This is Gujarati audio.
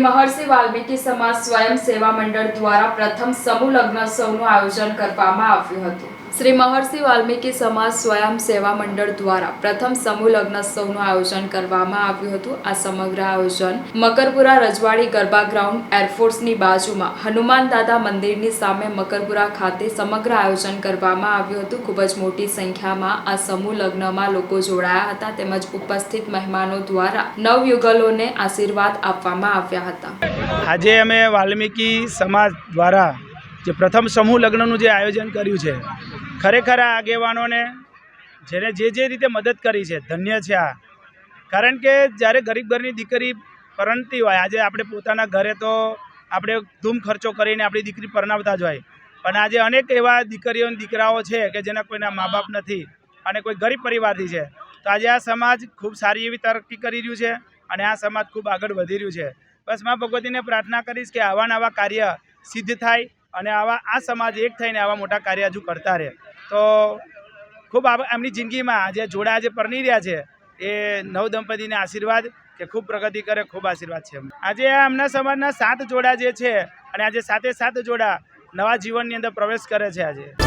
શ્રી મહર્ષિ વાલ્મીકી સમાજ સ્વયં સેવા મંડળ દ્વારા પ્રથમ સમૂહ લગ્નોત્સવનું આયોજન કરવામાં આવ્યું હતું. શ્રી મહર્ષિ વાલ્મીકી સમાજ સ્વયં સેવા મંડળ દ્વારા પ્રથમ સમૂહ લગ્નોત્સવનું આયોજન કરવામાં આવ્યું હતું. આ સમગ્ર આયોજન મકરપુરા રજવાડી ગરબા ગ્રાઉન્ડ એરફોર્સની બાજુમાં હનુમાન દાદા મંદિરની સામે મકરપુરા ખાતે સમગ્ર આયોજન કરવામાં આવ્યું હતું. ખૂબ જ મોટી સંખ્યામાં આ સમૂહ લગ્નમાં લોકો જોડાયા હતા તેમજ ઉપસ્થિત મહેમાનો દ્વારા નવયુગલોને આશીર્વાદ આપવામાં આવ્યા હતા. આજે અમે વાલ્મીકી સમાજ દ્વારા જે પ્રથમ સમૂહ લગ્નનું જે આયોજન કર્યું છે ખરેખર આ આગેવાનોને જેને જે જે રીતે મદદ કરી છે, ધન્ય છે આ. કારણ કે જ્યારે ગરીબ ઘરની દીકરી પરણતી હોય, આજે આપણે પોતાના ઘરે તો આપણે ધૂમ ખર્ચો કરીને આપણી દીકરી પરણાવતા જ હોય. પણ આજે અનેક એવા દીકરીઓ દીકરાઓ છે કે જેના કોઈના મા બાપ નથી અને કોઈ ગરીબ પરિવારથી છે. તો આજે આ સમાજ ખૂબ સારી એવી તરક્કી કરી રહ્યું છે અને આ સમાજ ખૂબ આગળ વધી રહ્યું છે. બસ મા ભગવતીને પ્રાર્થના કરીશ કે આવા નવા કાર્ય સિદ્ધ થાય અને આવા આ સમાજ એક થઈને આવા મોટા કાર્ય હજુ કરતા રહે. તો ખૂબ એમની જિંદગીમાં જે જોડા જે પરણી રહ્યા છે, એ નવ દંપતીને આશીર્વાદ કે ખૂબ પ્રગતિ કરે, ખૂબ આશીર્વાદ છે. આજે એમના સમાજના સાત જોડા જે છે, અને આજે સાતે સાત જોડા નવા જીવનની અંદર પ્રવેશ કરે છે આજે